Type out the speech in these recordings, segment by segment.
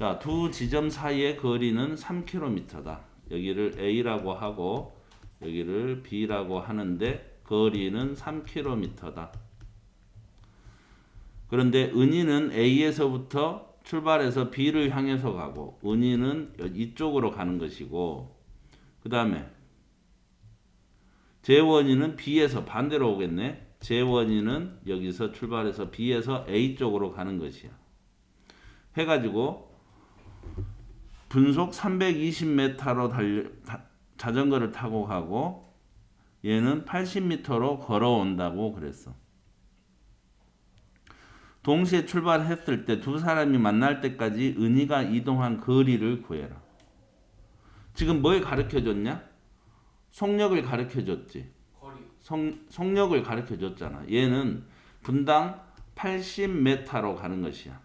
자, 두 지점 사이의 거리는 3km다. 여기를 A라고 하고 여기를 B라고 하는데 거리는 3km다. 그런데 은희는 A에서부터 출발해서 B를 향해서 가고 은희는 이쪽으로 가는 것이고 그 다음에 재원이는 B에서 반대로 오겠네. 재원이는 여기서 출발해서 B에서 A 쪽으로 가는 것이야. 해가지고 분속 320m로 달려 다- 자전거를 타고 가고 얘는 80m로 걸어온다고 그랬어. 동시에 출발했을 때 두 사람이 만날 때까지 은희가 이동한 거리를 구해라. 지금 뭘 가르쳐 줬냐? 속력을 가르쳐 줬지. 속력을 가르쳐 줬잖아. 얘는 분당 80m로 가는 것이야.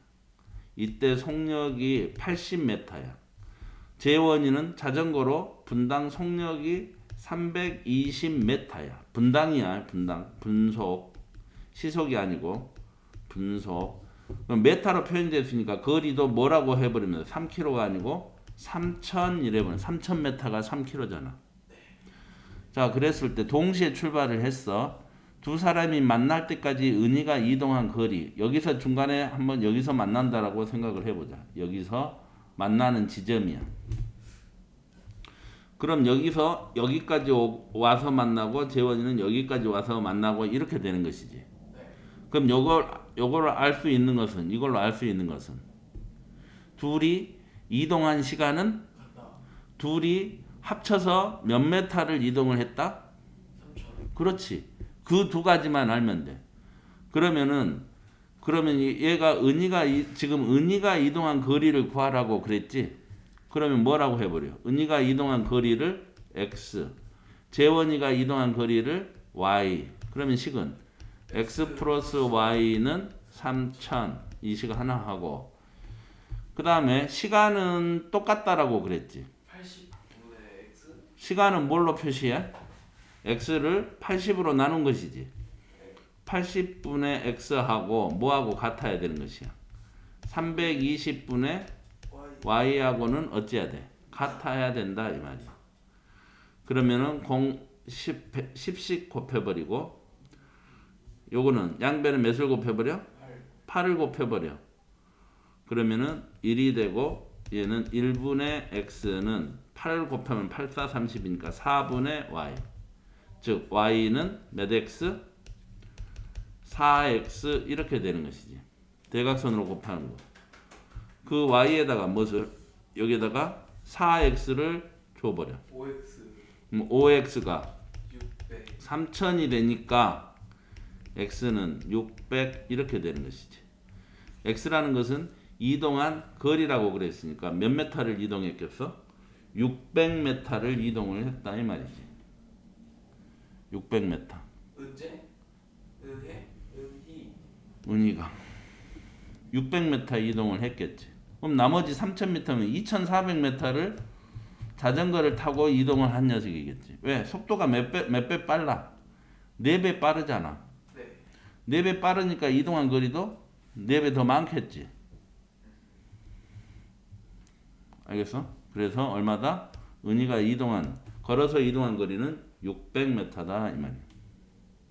이때 속력이 80m야. 재원이는 자전거로 분당 속력이 320m야. 분당이야, 분당. 분속. 시속이 아니고 분속. 메타로 표현됐으니까 거리도 뭐라고 해버리면 3km가 아니고 3,000 이래 버려. 3,000m가 3km잖아. 자, 그랬을 때 동시에 출발을 했어. 두 사람이 만날 때까지 은희가 이동한 거리. 여기서 중간에 한번 여기서 만난다라고 생각을 해보자. 여기서 만나는 지점이야. 그럼 여기서 여기까지 오- 와서 만나고 재원이는 여기까지 와서 만나고 이렇게 되는 것이지. 그럼 요걸 요걸 알 수 있는 것은 이걸로 알 수 있는 것은 둘이 이동한 시간은 둘이 합쳐서 몇 메타를 이동을 했다? 3천 그렇지. 그 두 가지만 알면 돼. 그러면은 그러면 이- 얘가 은희가 이- 지금 은희가 이동한 거리를 구하라고 그랬지. 그러면 뭐라고 해버려? 은희가 이동한 거리를 x, 재원이가 이동한 거리를 y. 그러면 식은 x 플러스 y는 3천 이 식 하나 하고 그 다음에 시간은 똑같다라고 그랬지. 80분의 x 시간은 뭘로 표시해? x를 80으로 나눈 것이지. 80분의 x하고 뭐하고 같아야 되는 것이야. 320분의 y y하고는 어찌해야 돼? 같아야 된다 이 말이야. 그러면은 0, 10, 10씩 곱해버리고 요거는 양변에 몇을 곱해버려? 8 8을 곱해버려. 그러면은 1이 되고 얘는 1분의 x는 8을 곱하면 8, 4, 30이니까 4분의 y. 즉 y는 몇 x? 4x 이렇게 되는 것이지. 대각선으로 곱하는 거. 그 y에다가 무엇을? 여기에다가 4x를 줘버려. 5x 그럼 5x가 600 3000이 되니까 x는 600 이렇게 되는 것이지. x라는 것은 이동한 거리라고 그랬으니까 몇 메타를 이동했겠어? 600m를 이동을 했다 이 말이지. 600m. 은재 은혜 은희 은희가 600m 이동을 했겠지. 그럼 나머지 3000m면 2400m를 자전거를 타고 이동을 한 녀석이겠지. 왜? 속도가 몇 배 몇 배 빨라? 4배 빠르잖아. 네 4배 빠르니까 이동한 거리도 4배 더 많겠지. 알겠어? 그래서 얼마다? 은희가 이동한 걸어서 이동한 거리는 600m다 이 말이야.